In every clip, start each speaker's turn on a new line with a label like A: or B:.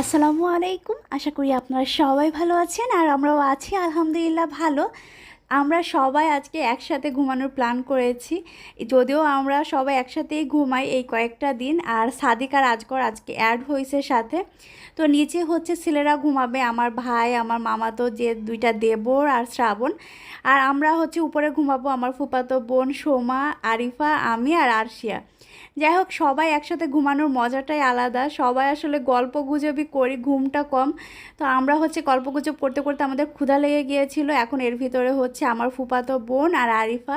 A: আসসালামু আলাইকুম। আশা করি আপনারা সবাই ভালো আছেন আর আমরাও আছি আলহামদুলিল্লাহ ভালো। আমরা সবাই আজকে একসাথে ঘুমানোর প্ল্যান করেছি। যদিও আমরা সবাই একসাথেই ঘুমাই এই কয়েকটা দিন, আর সাদিক আর আজকর আজকে অ্যাড হয়েছে সাথে। তো নিচে হচ্ছে ছেলেরা ঘুমাবে, আমার ভাই, আমার মামা তো যে দুইটা দেবর আর শ্রাবণ। আর আমরা হচ্ছে উপরে ঘুমাবো আমার ফুপাতো বোন সোমা, আরিফা, আমি আর আরশিয়া। যাই হোক, সবাই একসাথে ঘুমানোর মজাটাই আলাদা। সবাই আসলে গল্প গুজবই করি, ঘুমটা কম। তো আমরা হচ্ছে গল্প গুজব করতে করতে আমাদের ক্ষুধা লেগে গিয়েছিল। এখন এর ভিতরে হচ্ছে আমার ফুপাতো বোন আর আরিফা।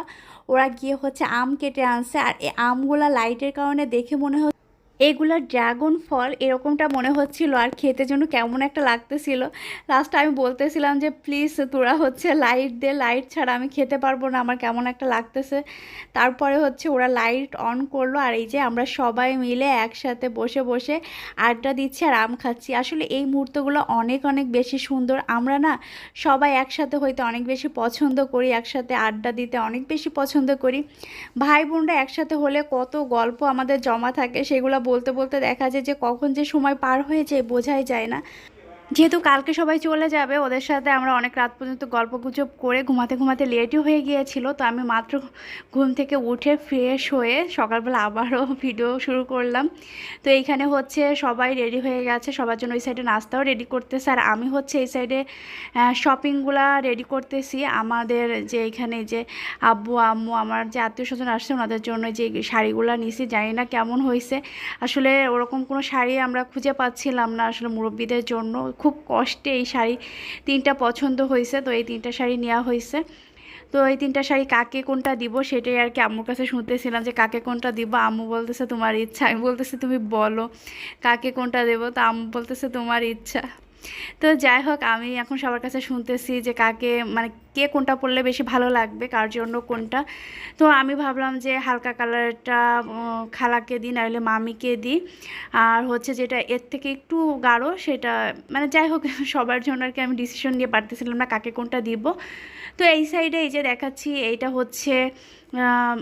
A: ওরা গিয়ে হচ্ছে আম কেটে আনছে আর এই আমগুলা লাইটের কারণে দেখে মনে হচ্ছে এগুলো ড্রাগন ফল এরকমটা মনে হচ্ছিল আর খেতে জন্য কেমন একটা লাগতেছিল। লাস্টে আমি বলতেছিলাম যে প্লিজ তোরা হচ্ছে লাইট দে লাইট ছাড়া আমি খেতে পারব না, আমার কেমন একটা লাগতেছে। তারপরে হচ্ছে ওরা লাইট অন করল আর এই যে আমরা সবাই মিলে একসাথে বসে বসে আড্ডা দিচ্ছি আর আম খাচ্ছি। আসলে এই মুহূর্তগুলো অনেক অনেক বেশি সুন্দর। আমরা না সবাই একসাথে হইতে অনেক বেশি পছন্দ করি, একসাথে আড্ডা দিতে অনেক বেশি পছন্দ করি। ভাই বোনরা একসাথে হলে কত গল্প আমাদের জমা থাকে, সেগুলো বলতে বলতে দেখা যায় যে কখন যে সময় পার হয়ে যায় বোঝাই যায় না। যেহেতু কালকে সবাই চলে যাবে, ওদের সাথে আমরা অনেক রাত পর্যন্ত গল্প গুজব করে ঘুমাতে ঘুমাতে লেটই হয়ে গিয়েছিল, তো আমি মাত্র ঘুম থেকে উঠে ফ্রেশ হয়ে সকালবেলা আবারও ভিডিও শুরু করলাম। তো এইখানে হচ্ছে সবাই রেডি হয়ে গেছে, সবার জন্য ওই সাইডে নাস্তাও রেডি করতেছে। আর আমি হচ্ছে এই সাইডে শপিংগুলা রেডি করতেছি। আমাদের যে এখানে যে আব্বু, আম্মু, আমার যে আত্মীয় স্বজন আসছে, ওনাদের জন্য যে শাড়িগুলো নিছি, জানি না কেমন হয়েছে আসলে ওরকম কোনো শাড়ি আমরা খুঁজে পাচ্ছিলাম না আসলে মুরব্বীদের জন্য। খুব কষ্টে এই শাড়ি তিনটা পছন্দ হয়েছে, তো এই তিনটা শাড়ি নেওয়া হয়েছে। তো এই তিনটা শাড়ি কাকে কোনটা দিব সেটাই আর কি আম্মুর কাছে শুনতেছিলাম যে কাকে কোনটা দিব, আম্মু বলতেছে তোমার ইচ্ছা, আমি বলতেছি তুমি বলো কাকে কোনটা দেবো, তো আম্মু বলতেছে তোমার ইচ্ছা। তো যাই হোক, আমি এখন সবার কাছে শুনতেছি যে কাকে মানে কে কোনটা পরলে বেশি ভালো লাগবে, কার জন্য কোনটা। তো আমি ভাবলাম যে হালকা কালারটা খালাকে দিই, নাহলে মামিকে দিই। আর হচ্ছে যেটা এর থেকে একটু গাঢ়, সেটা মানে যাই হোক, সবার জন্য আর কি আমি ডিসিশন নিয়ে পারতেছিলাম না কাকে কোনটা দিব। তো এই সাইডে এই যে দেখাচ্ছি, এইটা হচ্ছে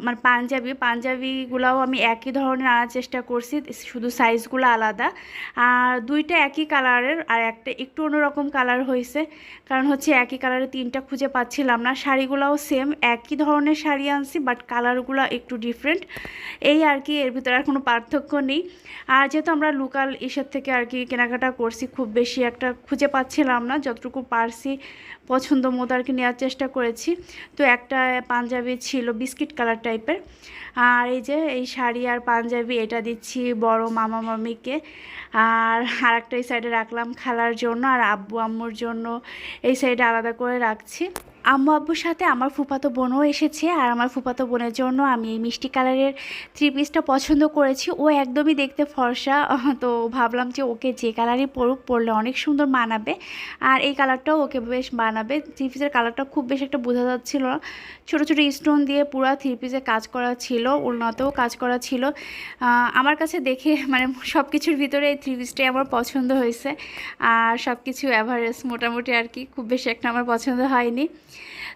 A: মানে পাঞ্জাবি, পাঞ্জাবিগুলাও আমি একই ধরনের আনার চেষ্টা করছি, শুধু সাইজগুলো আলাদা। আর দুইটা একই কালারের আর একটা একটু অন্যরকম কালার হয়েছে। কারণ হচ্ছে একই কালারের তিনটা খুঁজে পাচ্ছিলাম না। শাড়িগুলোও সেম একই ধরনের শাড়ি আনছি বাট কালারগুলো একটু ডিফারেন্ট এই আর কি, এর ভিতরে আর কোনো পার্থক্য নেই। আর যেহেতু আমরা লোকাল ইসের থেকে আর কি কেনাকাটা করছি, খুব বেশি একটা খুঁজে পাচ্ছিলাম না, যতটুকু পারছি, পছন্দ মতো আর কি নেওয়ার চেষ্টা করেছি। তো একটা পাঞ্জাবি ছিল বিস্কিট কালার টাইপের। আর এই যে এই শাড়ি আর পাঞ্জাবি এটা দিচ্ছি বড় মামা মামিকে। আর আর একটা এই সাইডে রাখলাম খেলার জন্য আর আব্বু আম্মুর জন্য। এই সাইডে আলাদা করে রাখছি। আম্মু আব্বুর সাথে আমার ফুপাতো বোনও এসেছে আর আমার ফুপাতো বোনের জন্য আমি এই মিষ্টি কালারের থ্রি পিসটা পছন্দ করেছি। ও একদমই দেখতে ফর্সা, তো ভাবলাম যে ওকে যে কালারই পরুক, পরলে অনেক সুন্দর মানাবে। আর এই কালারটাও ওকে বেশ মানাবে। থ্রি পিসের কালারটা খুব বেশ একটা বোঝা যাচ্ছিল না। ছোটো ছোটো স্টোন দিয়ে পুরো থ্রি পিসে কাজ করা ছিল উন্নতেও কাজ করা ছিল। আমার কাছে দেখে মানে সব কিছুর ভিতরে এই থ্রি পিসটাই আমার পছন্দ হয়েছে। আর সব কিছু অ্যাভারেজ মোটামুটি আর কি, খুব বেশি একটা আমার পছন্দ হয়নি।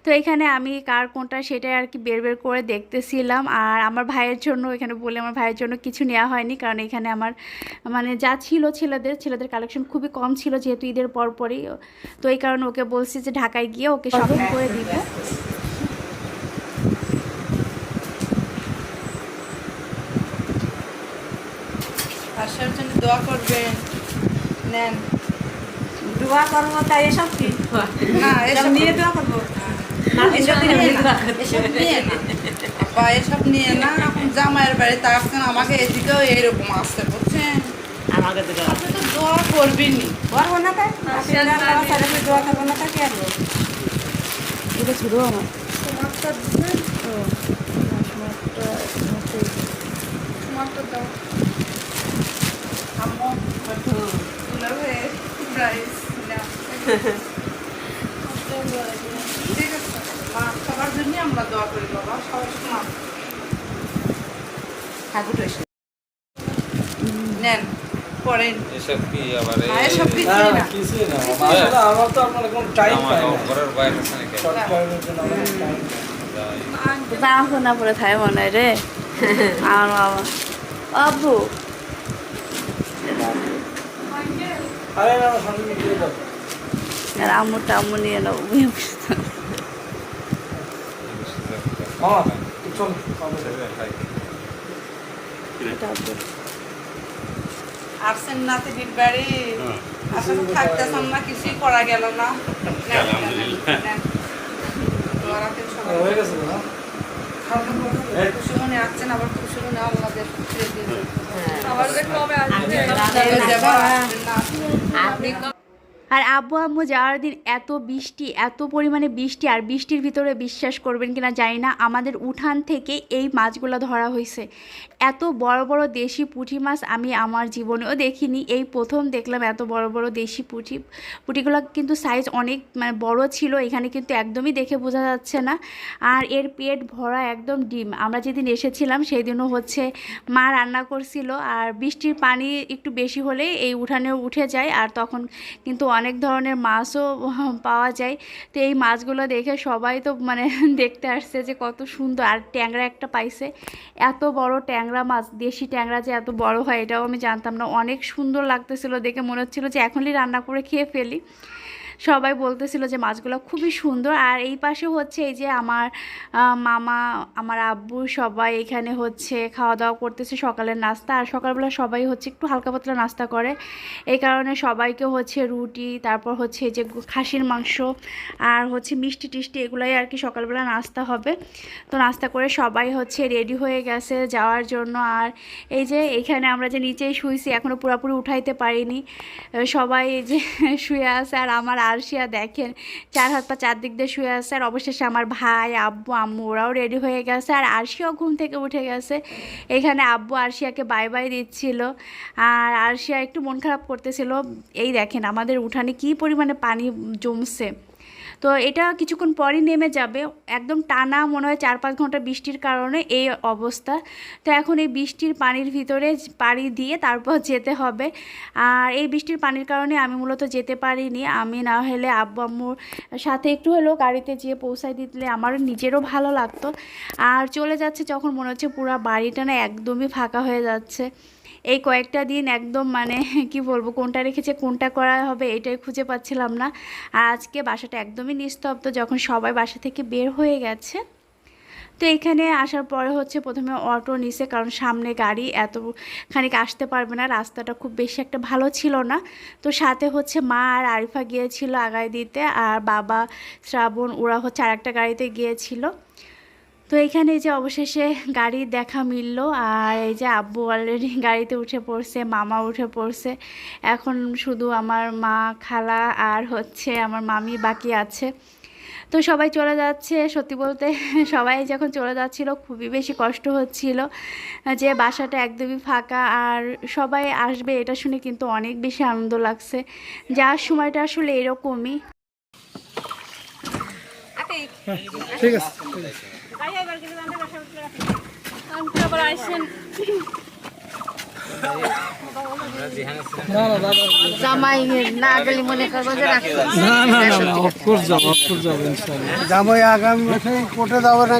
A: তো এখানে আমি কার কোনটা সেটাই আর কি বের বের করে দেখতেছিলাম। আর আমার ভাইয়ের জন্য এখানে বলে আমার ভাইয়ের জন্য কিছু নেওয়া হয়নি কারণ এখানে আমার মানে যা ছিল ছেলেদের ছেলেদের কালেকশন খুবই কম ছিল যেহেতু ঈদের পরপরই। তো এই কারণে ওকে বলছি যে ঢাকায় গিয়ে ওকে শপিং করে দিব।
B: আসার জন্য দোয়া করবেন। নেন।
C: দোয়া করব তাই এসব কি?
B: না
C: এসব নিয়ে দোয়া করব।
B: এসব নিয়ে না। না। এখন জামাইয়ের বাড়িতে আসছেন আমাকে এদিকেও এইরকম আসতে বুঝছেন?
C: আমাকে তো
B: দোয়া করবেনই।
C: করব না তাই দোয়া করব না তাই কি আর?
A: এটা আমার।
B: আম্মু দুলাভাই প্রাইস না ঠিক আছে মা সবার জন্যই আমরা দোয়া করি বাবা সবার সময় ঠাকুর এসে নেন পরেন
D: এসব কি আবার
B: এসব কিছুই
E: না,
B: না।
E: না। আসলে আমার তো আপনার কোনো time পাই না।
D: ঘরের বাইরে আছে নাকি?
E: Short time এর জন্য আমার কোনো
A: না। শোনা পরে থাকে মনে হয় রে। আমার বাবা আব্বু।
E: আরে আমার সামনে দিয়ে দাও।
A: আর আম্মু টাম্মু নিয়ে নেব
E: মামা, চল,
B: আসছেন না বাড়ি। আসলে থাকতেছেন না কিছুই করা গেল না। নেন। দোয়ারাতে সবাই
E: হয়ে গেছে না? এই,
B: আসছেন আবার খুশি ফিরে দিয়েছে
C: আবার কবে আসবে
B: আপনি
A: আর আব্বু আম্মু যাওয়ার দিন এত বৃষ্টি, এত পরিমাণে বৃষ্টি আর বৃষ্টির ভিতরে বিশ্বাস করবেন কিনা জানি না, আমাদের উঠান থেকে এই মাছগুলো ধরা হয়েছে। এত বড় বড় দেশি পুঁটি মাছ আমি আমার জীবনেও দেখিনি, এই প্রথম দেখলাম এত বড় বড় দেশি পুঁটি। পুঁটিগুলো কিন্তু সাইজ অনেক মানে বড় ছিল, এখানে কিন্তু একদমই দেখে বোঝা যাচ্ছে না। আর এর পেট ভরা একদম ডিম। আমরা যেদিন এসেছিলাম সেই দিনও হচ্ছে মা রান্না করছিল, আর বৃষ্টির পানি একটু বেশি হলে এই উঠানে উঠে যায়, আর তখন কিন্তু অনেক ধরনের মাছও পাওয়া যায়। তো এই মাছগুলো দেখে সবাই তো মানে দেখতে আসছে যে কত সুন্দর। আর ট্যাংরা একটা পাইছে। এত বড় ট্যাংরা মাছ, দেশি ট্যাংরা যে এত বড় হয়, এটাও আমি জানতাম না। অনেক সুন্দর লাগতেছিল দেখে মনে হচ্ছিল যে এখনই রান্না করে খেয়ে ফেলি। সবাই বলতেছিল যে মাছগুলো খুবই সুন্দর। আর এই পাশে হচ্ছে এই যে আমার মামা, আমার আব্বু সবাই এখানে হচ্ছে খাওয়া দাওয়া করতেছে সকালের নাস্তা। আর সকালবেলা সবাই হচ্ছে একটু হালকা পাতলা নাস্তা করে। এই কারণে সবাইকে হচ্ছে রুটি, তারপর হচ্ছে এই যে খাসির মাংস আর হচ্ছে মিষ্টি টিষ্টি এগুলাই আর কি সকালবেলা নাস্তা হবে। তো নাস্তা করে সবাই হচ্ছে রেডি হয়ে গেছে যাওয়ার জন্য। আর এই যে এখানে আমরা যে নিচেই শুয়েছি এখনও পুরোপুরি উঠাইতে পারিনি। সবাই এই যে শুয়ে আছে। আর আমার আরশিয়া দেখেন, চার হাত পা চারদিক দিয়ে শুয়ে আছে, আর অবশেষে আমার ভাই, আব্বু, আম্মু, ওরাও রেডি হয়ে গেছে, আর আরশিয়াও ঘুম থেকে উঠে গেছে। এখানে আব্বু আরশিয়াকে বাই বাই দিচ্ছিল, আর আরশিয়া একটু মন খারাপ করতেছিল, এই দেখেন আমাদের উঠানে কি পরিমাণে পানি জমছে। তো এটা কিছুক্ষণ পরই নেমে যাবে। একদম টানা মনে হয় চার পাঁচ ঘণ্টা বৃষ্টির কারণে এই অবস্থা। তো এখন এই বৃষ্টির পানির ভিতরে পাড়ি দিয়ে তারপর যেতে হবে। আর এই বৃষ্টির পানির কারণে আমি মূলত যেতে পারিনি। আমি না হলে আব্বু আম্মুর সাথে একটু হলেও গাড়িতে যেয়ে পৌঁছায় দিলে আমার নিজেরও ভালো লাগতো। আর চলে যাচ্ছে যখন মনে হচ্ছে পুরো বাড়িটা না একদমই ফাঁকা হয়ে যাচ্ছে। এই কয়েকটা দিন একদম মানে কি বলব, কোনটা রেখেছে, কোনটা করা হবে এটাই খুঁজে পাচ্ছিলাম না। আর আজকে বাসাটা একদমই নিস্তব্ধ, যখন সবাই বাসা থেকে বের হয়ে গেছে। তো এখানে আসার পরে হচ্ছে প্রথমে অটো নিছে, কারণ সামনে গাড়ি এত খানিক আসতে পারবে না, রাস্তাটা খুব বেশি একটা ভালো ছিল না। তো সাথে হচ্ছে মা আর আরিফা গিয়েছিল আগায় দিতে, আর বাবা, শ্রাবণ, ওরা হচ্ছে আরেকটা গাড়িতে গিয়েছিল। তো এখানে যে অবশেষে গাড়ির দেখা মিলল, আর এই যে আব্বু অলরেডি গাড়িতে উঠে পড়ছে, মামা উঠে পড়ছে। এখন শুধু আমার মা, খালা আর হচ্ছে আমার মামি বাকি আছে। তো সবাই চলে যাচ্ছে, সত্যি বলতে সবাই যখন চলে যাচ্ছিল খুবই বেশি কষ্ট হচ্ছিল যে বাসাটা একদমই ফাঁকা, আর সবাই আসবে এটা শুনে কিন্তু অনেক বেশি আনন্দ লাগছে। যার সময়টা আসলে এরকমই।
E: যাব আছে
F: জামাই
E: আগামী বছর কোর্টে যাব না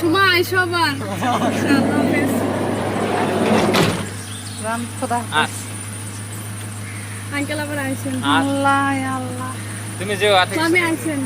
C: সময় সবার
F: রাম খোদা।
C: আঙ্কেল আবার আসছেন
A: আল্লাহ আল্লাহ।
D: তুমি যে
C: মামি আসছেন